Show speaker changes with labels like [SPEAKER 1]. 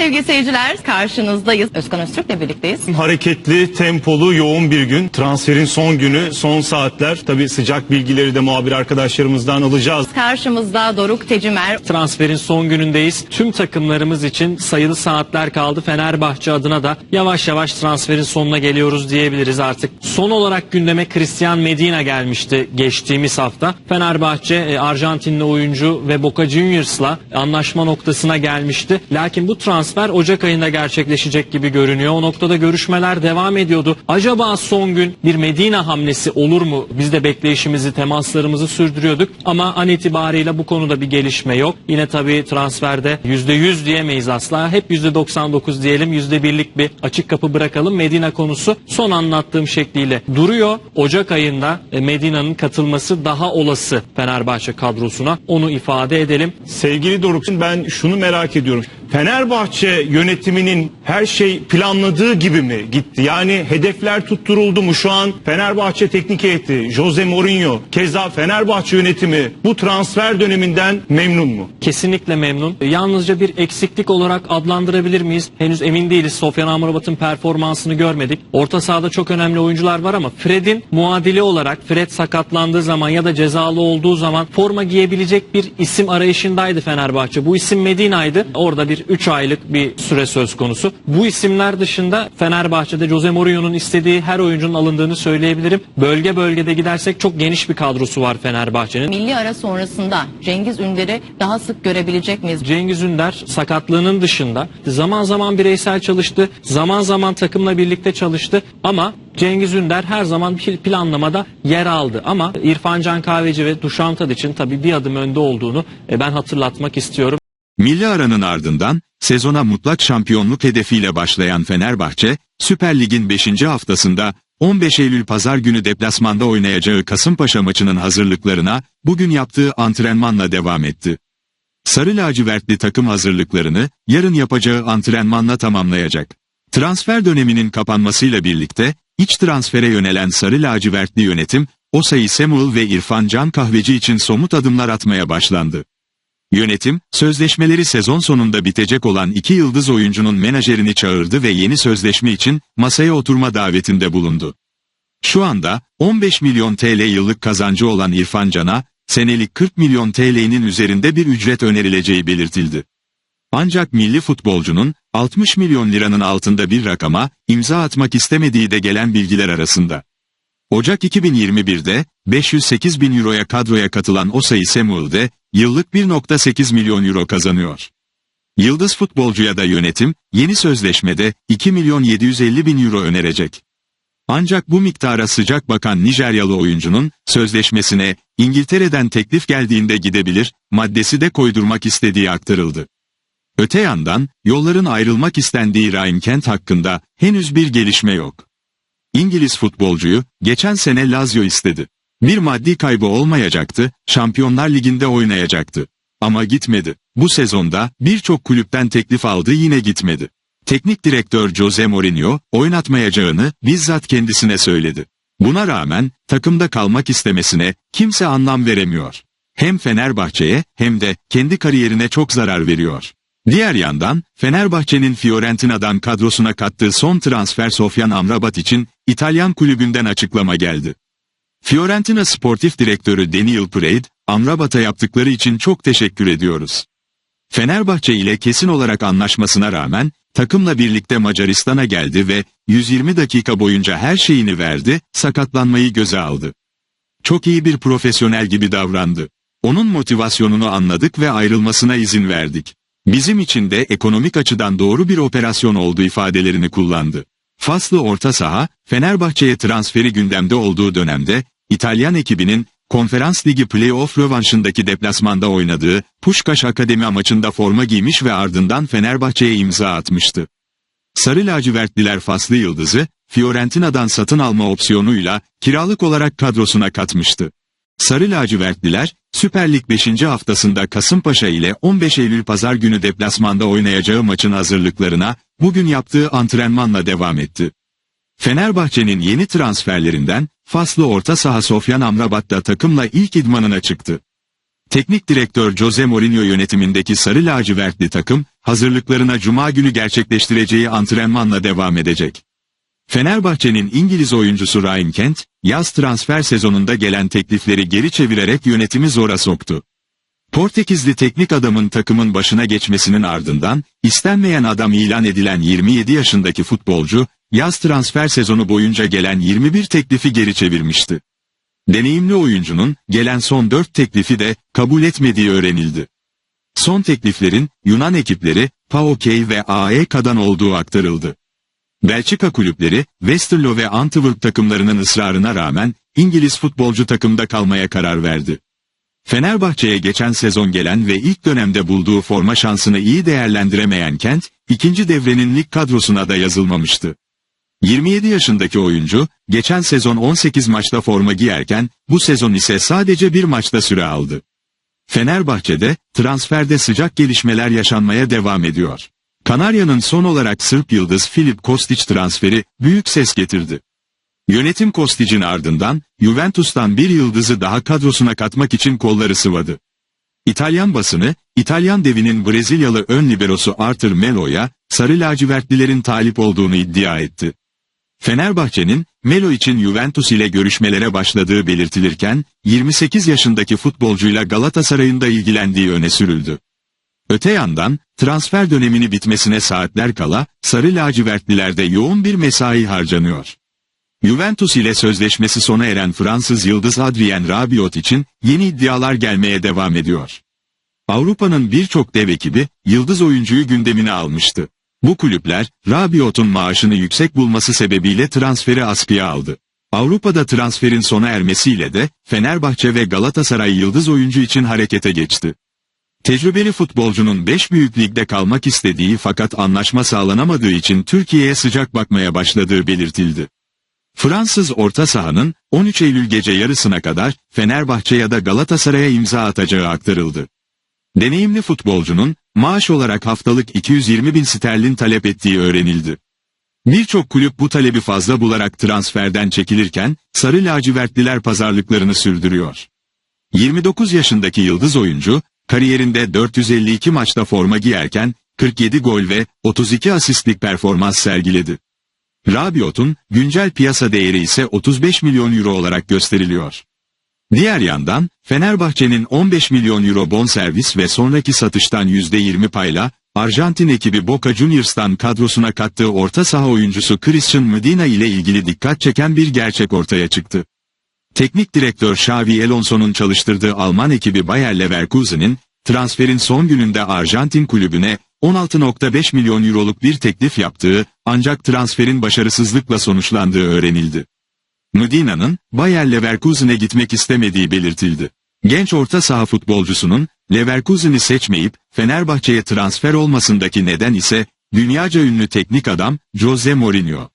[SPEAKER 1] sevgili seyirciler. Karşınızdayız. Özkan Öztürk'le birlikteyiz.
[SPEAKER 2] Hareketli, tempolu, yoğun bir gün. Transferin son günü, son saatler. Tabii sıcak bilgileri de muhabir arkadaşlarımızdan alacağız.
[SPEAKER 1] Karşımızda Doruk Tecimer.
[SPEAKER 3] Transferin son günündeyiz. Tüm takımlarımız için sayılı saatler kaldı. Fenerbahçe adına da yavaş yavaş transferin sonuna geliyoruz diyebiliriz artık. Son olarak gündeme Christian Medina gelmişti geçtiğimiz hafta. Fenerbahçe e, Arjantinli oyuncu ve Boca Juniors'la anlaşma noktasına gelmişti. Lakin bu transfer Ocak ayında gerçekleşecek gibi görünüyor. O noktada görüşmeler devam ediyordu. Acaba son gün bir Medina hamlesi olur mu? Biz de bekleyişimizi, temaslarımızı sürdürüyorduk. Ama an itibariyle bu konuda bir gelişme yok. Yine tabii transferde %100 diyemeyiz asla. Hep %99 diyelim. %1'lik bir açık kapı bırakalım. Medina konusu son anlattığım şekliyle duruyor. Ocak ayında e, Medina'nın katılması daha olası Fenerbahçe kadrosuna. Onu ifade edelim.
[SPEAKER 2] Sevgili Doruk, ben şunu merak ediyorum. Fenerbahçe yönetiminin her şey planladığı gibi mi gitti? Yani hedefler tutturuldu mu? Şu an Fenerbahçe teknik heyeti, Jose Mourinho, keza Fenerbahçe yönetimi bu transfer döneminden memnun mu?
[SPEAKER 3] Kesinlikle memnun. Yalnızca bir eksiklik olarak adlandırabilir miyiz? Henüz emin değiliz. Sofyan Amrabat'ın performansını görmedik. Orta sahada çok önemli oyuncular var ama Fred'in muadili olarak Fred sakatlandığı zaman ya da cezalı olduğu zaman forma giyebilecek bir isim arayışındaydı Fenerbahçe. Bu isim Medina'ydı. Orada bir 3 aylık bir süre söz konusu. Bu isimler dışında Fenerbahçe'de Jose Mourinho'nun istediği her oyuncunun alındığını söyleyebilirim. Bölge bölgede gidersek çok geniş bir kadrosu var Fenerbahçe'nin.
[SPEAKER 1] Milli ara sonrasında Cengiz Ünder'i daha sık görebilecek miyiz?
[SPEAKER 3] Cengiz Ünder sakatlığının dışında zaman zaman bireysel çalıştı, zaman zaman takımla birlikte çalıştı ama Cengiz Ünder her zaman bir planlamada yer aldı. Ama İrfan Can Kahveci ve Dušan Tadić'in tabii bir adım önde olduğunu e, ben hatırlatmak istiyorum.
[SPEAKER 4] Milli aranın ardından sezona mutlak şampiyonluk hedefiyle başlayan Fenerbahçe, Süper Lig'in 5. haftasında 15 Eylül pazar günü deplasmanda oynayacağı Kasımpaşa maçının hazırlıklarına bugün yaptığı antrenmanla devam etti. Sarı lacivertli takım hazırlıklarını yarın yapacağı antrenmanla tamamlayacak. Transfer döneminin kapanmasıyla birlikte iç transfere yönelen Sarı lacivertli yönetim, Osayi Samuel ve İrfan Can Kahveci için somut adımlar atmaya başlandı. Yönetim, sözleşmeleri sezon sonunda bitecek olan iki yıldız oyuncunun menajerini çağırdı ve yeni sözleşme için masaya oturma davetinde bulundu. Şu anda 15 milyon TL yıllık kazancı olan İrfan Can'a senelik 40 milyon TL'nin üzerinde bir ücret önerileceği belirtildi. Ancak milli futbolcunun 60 milyon liranın altında bir rakama imza atmak istemediği de gelen bilgiler arasında. Ocak 2021'de 508 bin euroya kadroya katılan Osayi Samuel'de yıllık 1.8 milyon euro kazanıyor. Yıldız futbolcuya da yönetim yeni sözleşmede 2 milyon 750 bin euro önerecek. Ancak bu miktara sıcak bakan Nijeryalı oyuncunun sözleşmesine İngiltere'den teklif geldiğinde gidebilir maddesi de koydurmak istediği aktarıldı. Öte yandan yolların ayrılmak istendiği Rahim Kent hakkında henüz bir gelişme yok. İngiliz futbolcuyu geçen sene Lazio istedi. Bir maddi kaybı olmayacaktı, Şampiyonlar Ligi'nde oynayacaktı. Ama gitmedi. Bu sezonda birçok kulüpten teklif aldı yine gitmedi. Teknik direktör Jose Mourinho oynatmayacağını bizzat kendisine söyledi. Buna rağmen takımda kalmak istemesine kimse anlam veremiyor. Hem Fenerbahçe'ye hem de kendi kariyerine çok zarar veriyor. Diğer yandan Fenerbahçe'nin Fiorentina'dan kadrosuna kattığı son transfer Sofyan Amrabat için İtalyan kulübünden açıklama geldi. Fiorentina sportif direktörü Daniel Prade, Amrabat'a yaptıkları için çok teşekkür ediyoruz. Fenerbahçe ile kesin olarak anlaşmasına rağmen takımla birlikte Macaristan'a geldi ve 120 dakika boyunca her şeyini verdi, sakatlanmayı göze aldı. Çok iyi bir profesyonel gibi davrandı. Onun motivasyonunu anladık ve ayrılmasına izin verdik. Bizim için de ekonomik açıdan doğru bir operasyon oldu ifadelerini kullandı. Faslı orta saha, Fenerbahçe'ye transferi gündemde olduğu dönemde, İtalyan ekibinin Konferans Ligi Playoff rövanşındaki deplasmanda oynadığı Puşkaş Akademi maçında forma giymiş ve ardından Fenerbahçe'ye imza atmıştı. Sarı lacivertliler Faslı Yıldız'ı, Fiorentina'dan satın alma opsiyonuyla kiralık olarak kadrosuna katmıştı. Sarı lacivertliler, Süper Lig 5. haftasında Kasımpaşa ile 15 Eylül pazar günü deplasmanda oynayacağı maçın hazırlıklarına, bugün yaptığı antrenmanla devam etti. Fenerbahçe'nin yeni transferlerinden, Faslı orta saha Sofyan Amrabat da takımla ilk idmanına çıktı. Teknik direktör Jose Mourinho yönetimindeki Sarı Lacivertli takım, hazırlıklarına Cuma günü gerçekleştireceği antrenmanla devam edecek. Fenerbahçe'nin İngiliz oyuncusu Ryan Kent, yaz transfer sezonunda gelen teklifleri geri çevirerek yönetimi zora soktu. Portekizli teknik adamın takımın başına geçmesinin ardından, istenmeyen adam ilan edilen 27 yaşındaki futbolcu, yaz transfer sezonu boyunca gelen 21 teklifi geri çevirmişti. Deneyimli oyuncunun gelen son 4 teklifi de kabul etmediği öğrenildi. Son tekliflerin Yunan ekipleri PAOK ve AEK'dan olduğu aktarıldı. Belçika kulüpleri Westerlo ve Antwerp takımlarının ısrarına rağmen İngiliz futbolcu takımda kalmaya karar verdi. Fenerbahçe'ye geçen sezon gelen ve ilk dönemde bulduğu forma şansını iyi değerlendiremeyen Kent, ikinci devrenin lig kadrosuna da yazılmamıştı. 27 yaşındaki oyuncu, geçen sezon 18 maçta forma giyerken, bu sezon ise sadece bir maçta süre aldı. Fenerbahçe'de, transferde sıcak gelişmeler yaşanmaya devam ediyor. Kanarya'nın son olarak Sırp yıldız Filip Kostić transferi, büyük ses getirdi. Yönetim Kostic'in ardından, Juventus'tan bir yıldızı daha kadrosuna katmak için kolları sıvadı. İtalyan basını, İtalyan devinin Brezilyalı ön liberosu Arthur Melo'ya, sarı lacivertlilerin talip olduğunu iddia etti. Fenerbahçe'nin, Melo için Juventus ile görüşmelere başladığı belirtilirken, 28 yaşındaki futbolcuyla Galatasaray'ın da ilgilendiği öne sürüldü. Öte yandan, transfer dönemini bitmesine saatler kala, sarı lacivertlilerde yoğun bir mesai harcanıyor. Juventus ile sözleşmesi sona eren Fransız yıldız Adrien Rabiot için yeni iddialar gelmeye devam ediyor. Avrupa'nın birçok dev ekibi yıldız oyuncuyu gündemine almıştı. Bu kulüpler Rabiot'un maaşını yüksek bulması sebebiyle transferi askıya aldı. Avrupa'da transferin sona ermesiyle de Fenerbahçe ve Galatasaray yıldız oyuncu için harekete geçti. Tecrübeli futbolcunun 5 büyük ligde kalmak istediği fakat anlaşma sağlanamadığı için Türkiye'ye sıcak bakmaya başladığı belirtildi. Fransız orta sahanın 13 Eylül gece yarısına kadar Fenerbahçe ya da Galatasaray'a imza atacağı aktarıldı. Deneyimli futbolcunun maaş olarak haftalık 220 bin sterlin talep ettiği öğrenildi. Birçok kulüp bu talebi fazla bularak transferden çekilirken sarı lacivertliler pazarlıklarını sürdürüyor. 29 yaşındaki yıldız oyuncu kariyerinde 452 maçta forma giyerken 47 gol ve 32 asistlik performans sergiledi. Rabiot'un güncel piyasa değeri ise 35 milyon euro olarak gösteriliyor. Diğer yandan, Fenerbahçe'nin 15 milyon euro bonservis ve sonraki satıştan %20 payla, Arjantin ekibi Boca Juniors'tan kadrosuna kattığı orta saha oyuncusu Christian Medina ile ilgili dikkat çeken bir gerçek ortaya çıktı. Teknik direktör Xavi Alonso'nun çalıştırdığı Alman ekibi Bayer Leverkusen'in, transferin son gününde Arjantin kulübüne 16.5 milyon euroluk bir teklif yaptığı ancak transferin başarısızlıkla sonuçlandığı öğrenildi. Medina'nın Bayer Leverkusen'e gitmek istemediği belirtildi. Genç orta saha futbolcusunun Leverkusen'i seçmeyip Fenerbahçe'ye transfer olmasındaki neden ise dünyaca ünlü teknik adam Jose Mourinho.